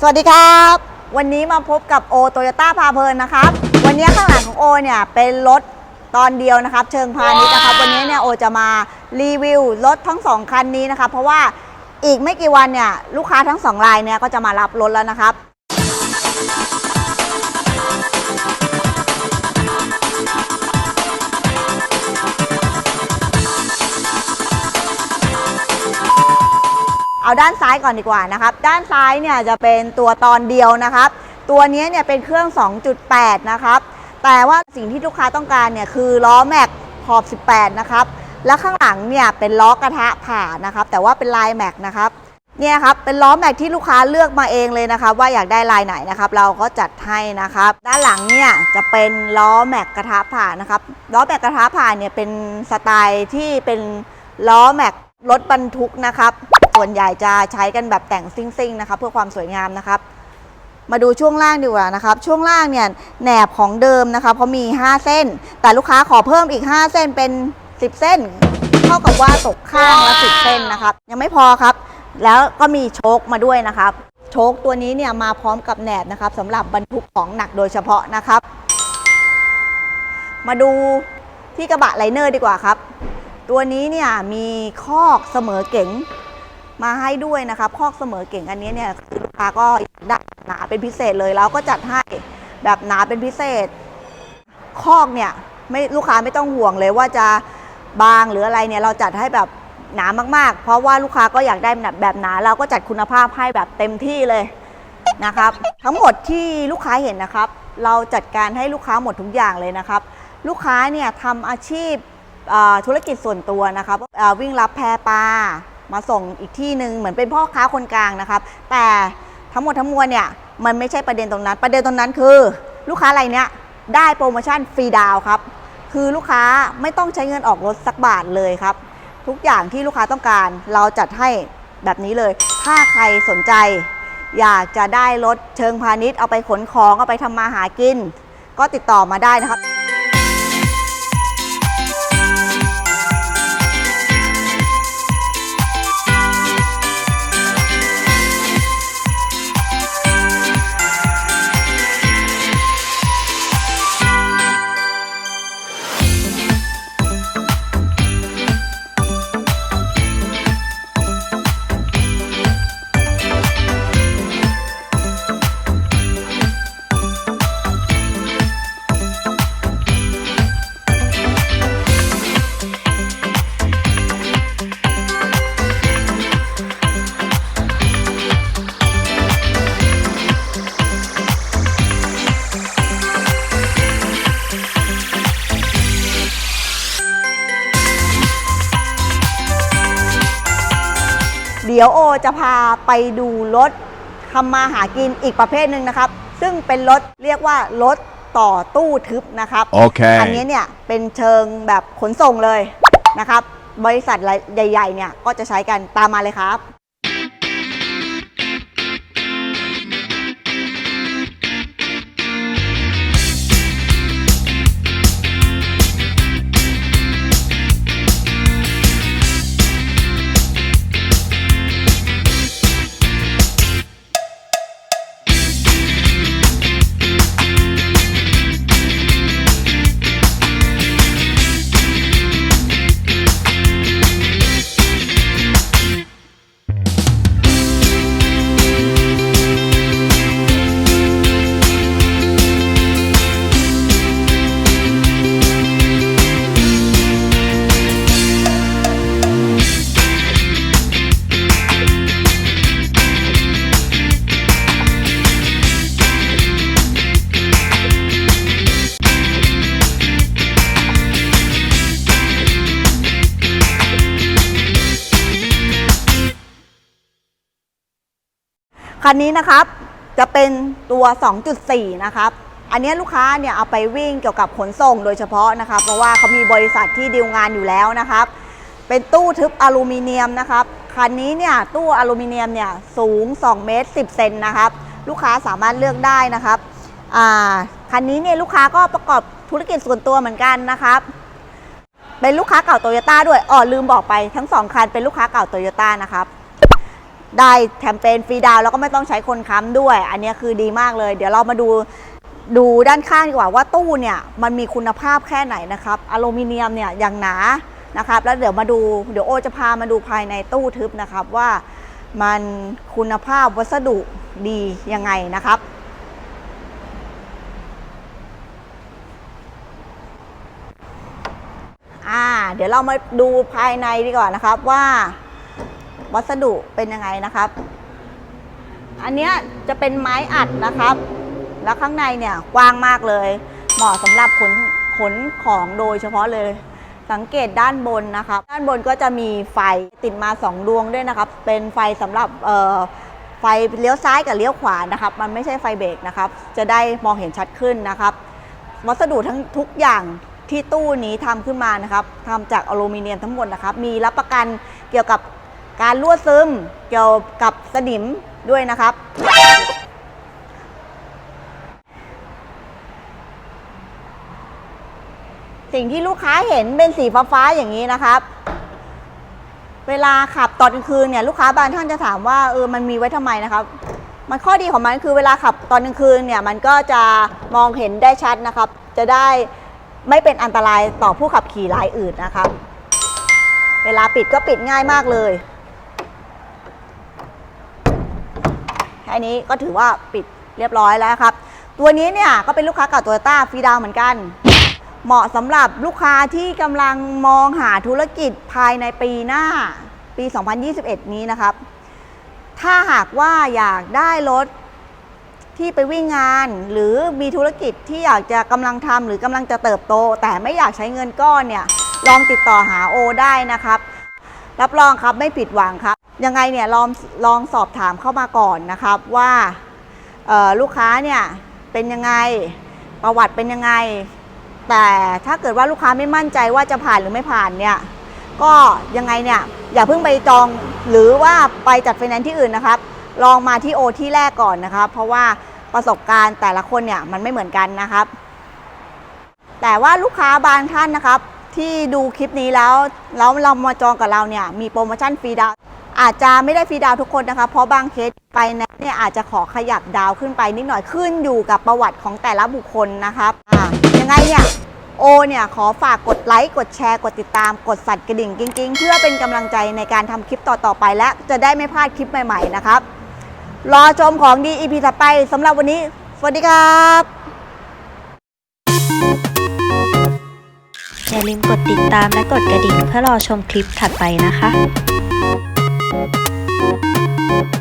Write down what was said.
สวัสดีครับ วันนี้มาพบกับโอโตโยต้าพาเพลินนะครับ วันนี้ข้างหลังของโอเนี่ยเป็นรถตอนเดียวนะครับ เชิงพาณิชย์นะครับ วันนี้เนี่ยโอจะมารีวิวรถทั้งสองคันนี้นะครับ เพราะว่าอีกไม่กี่วันเนี่ยลูกค้าทั้งสองรายเนี่ยก็จะมารับรถแล้วนะครับ เอาด้านซ้ายก่อนดีกว่านะครับ ด้านซ้ายเนี่ยจะเป็นตัวตอนเดียวนะครับ ตัวนี้เนี่ยเป็นเครื่อง 2.8 นะครับ แต่ว่าสิ่งที่ลูกค้าต้องการเนี่ยคือล้อแม็กขอบ 18 นะครับ แล้วข้างหลังเนี่ยเป็นล้อกระทะผ่านะครับ แต่ว่าเป็นลายแม็กนะครับเนี่ยครับเป็นล้อแม็กที่ลูกค้าเลือกมาเองเลยนะครับ ว่าอยากได้ลายไหนนะครับ เราก็จัดให้นะครับ ด้านหลังเนี่ยจะเป็นล้อแม็กกระทะผ่านะครับล้อแม็กกระทะผ่าเนี่ยเป็นสไตล์ที่เป็นล้อแม็กรถบรรทุกนะครับ ส่วนใหญ่จะใช้กันแบบแต่งซิ่งๆนะครับเพื่อความสวยงามนะครับ มาดูช่วงล่างดีกว่านะครับ ช่วงล่างเนี่ยแหนบของเดิมนะคะเพราะมี 5 เส้น แต่ลูกค้าขอเพิ่มอีก 5 เส้นเป็น 10 เส้น เท่ากับว่าตกข้างละ10 เส้นนะครับ ยังไม่พอครับ แล้วก็มีโชคมาด้วยนะครับ โชคตัวนี้เนี่ยมาพร้อมกับแหนบนะครับสำหรับบรรทุกของหนักโดยเฉพาะนะครับ มาดูที่กระบะไลเนอร์ดีกว่าครับ ตัวนี้เนี่ยมีคอกเสมอเก๋ง มาให้ด้วยนะครับคอกเสมอเก่งอันนี้เนี่ยคือลูกค้าก็อยากได้หนาเป็นพิเศษเลยเราก็จัดให้แบบหนาเป็นพิเศษ คอกเนี่ยไม่ลูกค้าไม่ต้องห่วงเลยว่าจะบางหรืออะไรเนี่ยเราจัดให้แบบหนามากๆ เพราะว่าลูกค้าก็อยากได้แบบแบบหนาเราก็จัดคุณภาพให้แบบเต็มที่เลยนะครับ ทั้งหมดที่ลูกค้าเห็นนะครับ เราจัดการให้ลูกค้าหมดทุกอย่างเลยนะครับ ลูกค้าเนี่ยทำอาชีพธุรกิจส่วนตัวนะครับวิ่งรับแพปลา มาส่งอีกที่หนึ่งเหมือนเป็นพ่อค้าคนกลางนะครับ แต่ทั้งหมดทั้งมวลเนี่ยมันไม่ใช่ประเด็นตรงนั้น ประเด็นตรงนั้นคือ ลูกค้ารายเนี้ยได้โปรโมชั่นฟรีดาวครับ คือลูกค้าไม่ต้องใช้เงินออกรถสักบาทเลยครับ ทุกอย่างที่ลูกค้าต้องการเราจัดให้แบบนี้เลย ถ้าใครสนใจ อยากจะได้รถเชิงพาณิชย์เอาไปขนของเอาไปทำมาหากิน ก็ติดต่อมาได้นะครับ ดี๋ยวโอจะพาไปดูรถทำมาหากินอีกประเภทหนึ่งนะครับ ซึ่งเป็นรถเรียกว่ารถต่อตู้ทึบนะครับ Okay. อันนี้เนี่ยเป็นเชิงแบบขนส่งเลยนะครับ บริษัทใหญ่ๆเนี่ยก็จะใช้กันตามมาเลยครับ คันนี้นะครับ จะเป็นตัว 2.4 นะครับ อันนี้ลูกค้าเนี่ยเอาไปวิ่งเกี่ยวกับขนส่งโดยเฉพาะนะครับ เพราะว่าเขามีบริษัทที่ดีลงานอยู่แล้วนะครับ เป็นตู้ทึบอลูมิเนียมนะครับ คันนี้เนี่ยตู้อลูมิเนียมเนี่ยสูง 2 เมตร 10 เซนนะครับ ลูกค้าสามารถเลือกได้นะครับคันนี้เนี่ยลูกค้าก็ประกอบธุรกิจส่วนตัวเหมือนกันนะครับเป็นลูกค้าเก่าโตโยต้าด้วยอ๋อลืมบอกไปทั้งสองคันเป็นลูกค้าเก่าโตโยต้านะครับ ได้แคมเปญฟรีดาวแล้วก็ไม่ต้องใช้คนค้ำด้วย อันนี้คือดีมากเลย เดี๋ยวเรามาดูดูด้านข้างดีกว่าว่าตู้เนี่ยมันมีคุณภาพแค่ไหนนะครับอลูมิเนียมเนี่ยอย่างหนานะครับแล้วเดี๋ยวมาดูเดี๋ยวโอจะพามาดูภายในตู้ทึบนะครับว่ามันคุณภาพวัสดุดียังไงนะครับอ่าเดี๋ยวเรามาดูภายในดีกว่านะครับว่า วัสดุเป็นยังไงนะครับ อันเนี้ยจะเป็นไม้อัดนะครับ แล้วข้างในเนี่ยกว้างมากเลย เหมาะสำหรับขนขนของโดยเฉพาะเลย สังเกตด้านบนนะครับ ด้านบนก็จะมีไฟติดมา 2 ดวงด้วยนะครับ เป็นไฟสำหรับเอ่อไฟเลี้ยวซ้ายกับเลี้ยวขวานะครับ มันไม่ใช่ไฟเบรกนะครับ จะได้มองเห็นชัดขึ้นนะครับ วัสดุทั้งทุกอย่างที่ตู้นี้ทำขึ้นมานะครับทำจากอลูมิเนียมทั้งหมดนะครับ มีรับประกันเกี่ยวกับ การรั่วซึมเกี่ยวกับสนิมด้วยนะครับ สิ่งที่ลูกค้าเห็นเป็นสีฟ้าๆอย่างนี้นะครับ เวลาขับตอนกลางคืนเนี่ยลูกค้าบางท่านจะถามว่าเออมันมีไว้ทำไมนะครับ มันข้อดีของมันคือเวลาขับตอนกลางคืนเนี่ยมันก็จะมองเห็นได้ชัดนะครับ จะได้ไม่เป็นอันตรายต่อผู้ขับขี่รายอื่นนะครับ เวลาปิดก็ปิดง่ายมากเลย แค่นี้ก็ถือว่าปิดเรียบร้อยแล้วครับ ตัวนี้เนี่ยก็เป็นลูกค้าเก่าโตโยต้าฟรีดาวเหมือนกัน เหมาะสำหรับลูกค้าที่กำลังมองหาธุรกิจภายในปีหน้าปี 2021 นี้นะครับ ถ้าหากว่าอยากได้รถที่ไปวิ่งงาน หรือมีธุรกิจที่อยากจะกำลังทำหรือกำลังจะเติบโต แต่ไม่อยากใช้เงินก้อนเนี่ยลองติดต่อหาโอได้นะครับ รับรองครับไม่ผิดหวังครับ ยังไงเนี่ยลองลองสอบถามเข้ามาก่อนนะครับว่าลูกค้าเนี่ยเป็นยังไงประวัติเป็นยังไง แต่ถ้าเกิดว่าลูกค้าไม่มั่นใจว่าจะผ่านหรือไม่ผ่านเนี่ยก็ยังไงเนี่ยอย่าเพิ่งไปจองหรือว่าไปจัดไฟแนนซ์ที่อื่นนะครับ ลองมาที่โอที่แรกก่อนนะครับ เพราะว่าประสบการณ์แต่ละคนเนี่ยมันไม่เหมือนกันนะครับ แต่ว่าลูกค้าบางท่านนะครับ ที่ดูคลิปนี้แล้วแล้วเรามาจองกับเราเนี่ยมีโปรโมชั่นฟรีดาว อาจจะไม่ได้ฟรีดาวทุกคนนะคะ เพราะบางเคสไปนะเนี่ยอาจจะขอขยับดาวขึ้นไปนิดหน่อยขึ้นอยู่กับประวัติของแต่ละบุคคลนะครับอ่ายังไงเนี่ยโอเนี่ยขอฝากกดไลค์กดแชร์กดติดตามกดสั่นกระดิ่งกิ้งๆ เพื่อเป็นกำลังใจในการทำคลิปต่อๆไปและจะได้ไม่พลาดคลิปใหม่ๆนะครับ รอชมของดี EP ถัดไปสำหรับวันนี้ สวัสดีครับอย่าลืมกดติดตามและกดกระดิ่งเพื่อรอชมคลิปถัดไปนะคะ Música